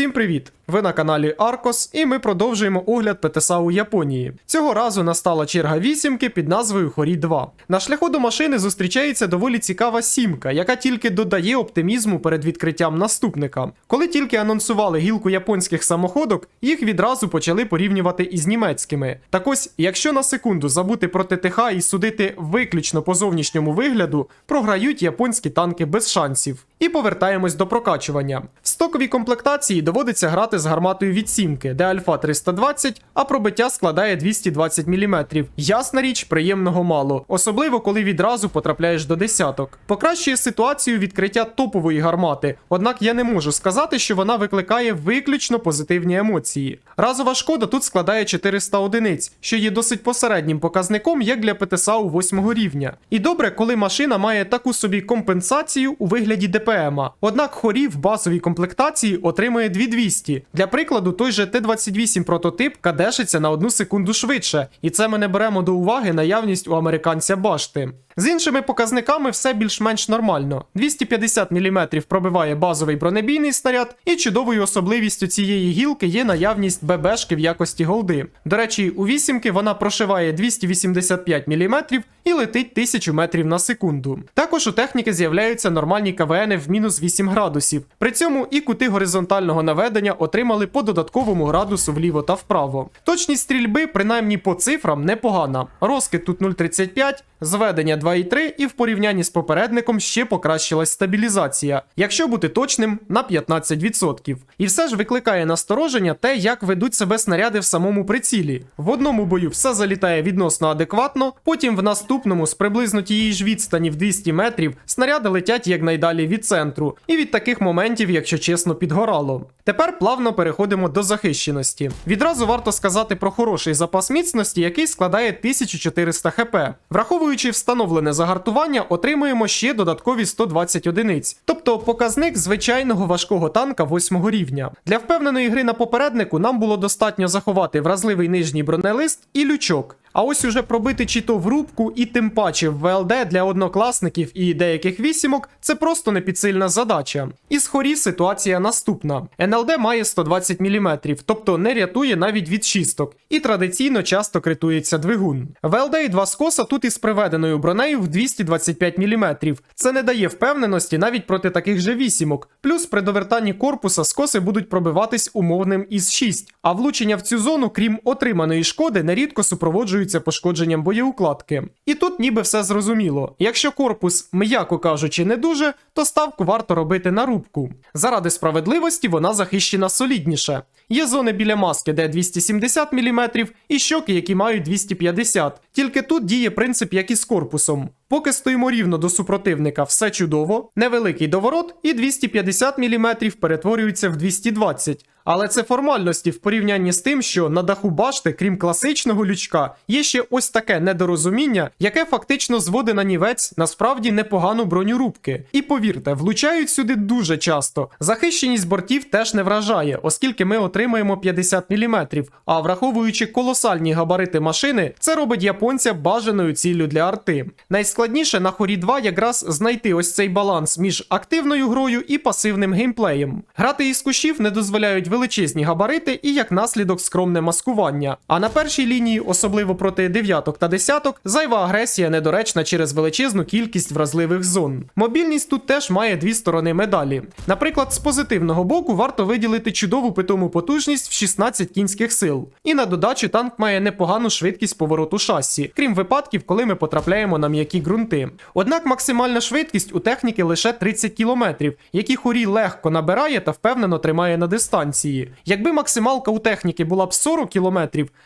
Всім привіт! Ви на каналі Аркос, і ми продовжуємо огляд ПТСА у Японії. Цього разу настала черга вісімки під назвою Хорі 2. На шляху до машини зустрічається доволі цікава сімка, яка тільки додає оптимізму перед відкриттям наступника. Коли тільки анонсували гілку японських самоходок, їх відразу почали порівнювати із німецькими. Так ось, якщо на секунду забути про ТТХ і судити виключно по зовнішньому вигляду, програють японські танки без шансів. І повертаємось до прокачування. В стоковій комплектації доводиться грати з гарматою від сімки, де альфа 320, а пробиття складає 220 мм. Ясна річ, приємного мало, особливо коли відразу потрапляєш до десяток. Покращує ситуацію відкриття топової гармати, однак я не можу сказати, що вона викликає виключно позитивні емоції. Разова шкода тут складає 400 одиниць, що є досить посереднім показником як для ПТСА у 8 рівня. І добре, коли машина має таку собі компенсацію у вигляді ДПМа. Однак хорі в базовій комплектації отримує 2200. Для прикладу, той же Т-28 прототип кадешиться на одну секунду швидше, і це ми не беремо до уваги наявність у американця башти. З іншими показниками все більш-менш нормально. 250 мм пробиває базовий бронебійний снаряд, і чудовою особливістю цієї гілки є наявність ББшки в якості голди. До речі, у вісімки вона прошиває 285 мм і летить 1000 метрів на секунду. Також у техніки з'являються нормальні КВН в мінус 8 градусів. При цьому і кути горизонтального наведення отримали по додатковому градусу вліво та вправо. Точність стрільби, принаймні по цифрам, непогана. Розкид тут 0,35, зведення 2,3 і в порівнянні з попередником ще покращилась стабілізація, якщо бути точним, на 15%. І все ж викликає настороження те, як ведуть себе снаряди в самому прицілі. В одному бою все залітає відносно адекватно, потім в наступному з приблизно тієї ж відстані в 200 метрів снаряди летять якнайдалі від центру, і від таких моментів, якщо чесно, підгорало. Тепер плавно переходимо до захищеності. Відразу варто сказати про хороший запас міцності, який складає 1400 хп. Враховуючи встановлене загартування, отримуємо ще додаткові 120 одиниць, тобто показник звичайного важкого танка 8 рівня. Для впевненої гри на попереднику нам було достатньо заховати вразливий нижній бронелист і лючок. А ось уже пробити чи то в рубку і тим паче в ВЛД для однокласників і деяких вісімок це просто непідсильна задача. Із хорі ситуація наступна: НЛД має 120 мм, тобто не рятує навіть від шісток, і традиційно часто критується двигун. ВЛД і два скоса тут із приведеною бронею в 225 мм. Це не дає впевненості навіть проти таких же вісімок. Плюс при довертанні корпуса скоси будуть пробиватись умовним із 6, а влучення в цю зону, крім отриманої шкоди, нерідко супроводжують пошкоджуються пошкодженням боєукладки. І тут ніби все зрозуміло. Якщо корпус, м'яко кажучи, не дуже, то ставку варто робити на рубку. Заради справедливості вона захищена солідніше. Є зони біля маски, де 270 мм, і щоки, які мають 250. Тільки тут діє принцип, як і з корпусом. Поки стоїмо рівно до супротивника, все чудово, невеликий доворот, і 250 мм перетворюються в 220. Але це формальності в порівнянні з тим, що на даху башти, крім класичного лючка, є ще ось таке недорозуміння, яке фактично зводить на нівець насправді непогану броню рубки. І повірте, влучають сюди дуже часто. Захищеність бортів теж не вражає, оскільки ми отримаємо 50 мм. А враховуючи колосальні габарити машини, це робить японця бажаною ціллю для арти. Найскладніше на хорі 2 якраз знайти ось цей баланс між активною грою і пасивним геймплеєм. Грати із кущів не дозволяють величезні габарити і як наслідок скромне маскування. А на першій лінії, особливо проти дев'яток та десяток, зайва агресія недоречна через величезну кількість вразливих зон. Мобільність тут теж має дві сторони медалі. Наприклад, з позитивного боку варто виділити чудову питому потужність в 16 кінських сил. І на додачу танк має непогану швидкість повороту шасі, крім випадків, коли ми потрапляємо на м'які ґрунти. Однак максимальна швидкість у техніки лише 30 км, які хорі легко набирає та впевнено тримає на дистанції. Якби максималка у техніки була б 40 км,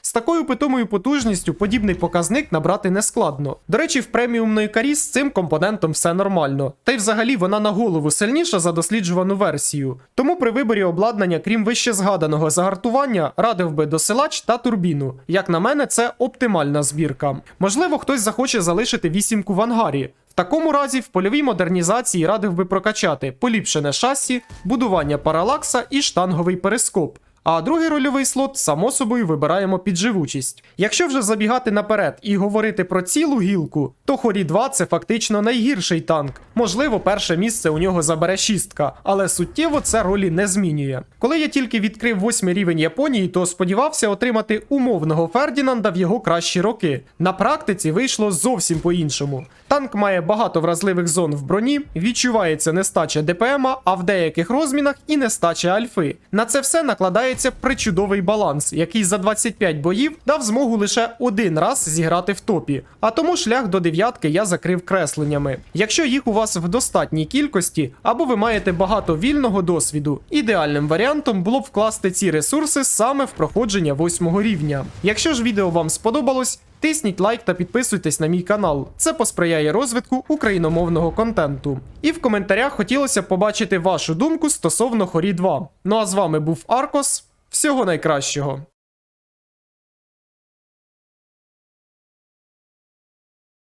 з такою питомою потужністю подібний показник набрати нескладно. До речі, в преміумної карі з цим компонентом все нормально. Та й взагалі вона на голову сильніша за досліджувану версію. Тому при виборі обладнання, крім вище згаданого загартування, радив би досилач та турбіну. Як на мене, це оптимальна збірка. Можливо, хтось захоче залишити вісімку в ангарі. В такому разі в польовій модернізації радив би прокачати поліпшене шасі, будування паралакса і штанговий перископ. А другий рольовий слот, само собою, вибираємо під живучість. Якщо вже забігати наперед і говорити про цілу гілку, то Хорі 2 це фактично найгірший танк. Можливо, перше місце у нього забере шістка, але суттєво це ролі не змінює. Коли я тільки відкрив восьмий рівень Японії, то сподівався отримати умовного Фердінанда в його кращі роки. На практиці вийшло зовсім по-іншому. Танк має багато вразливих зон в броні, відчувається нестача ДПМа, а в деяких розмінах і нестача альфи. На це все накладається причудовий баланс, який за 25 боїв дав змогу лише один раз зіграти в топі. А тому шлях до дев'ятки я закрив кресленнями. Якщо їх у вас в достатній кількості, або ви маєте багато вільного досвіду, ідеальним варіантом було б вкласти ці ресурси саме в проходження восьмого рівня. Якщо ж відео вам сподобалось, Тисніть лайк та підписуйтесь на мій канал. Це посприяє розвитку україномовного контенту. І в коментарях хотілося б побачити вашу думку стосовно Хорі 2. Ну а з вами був Аркос. Всього найкращого.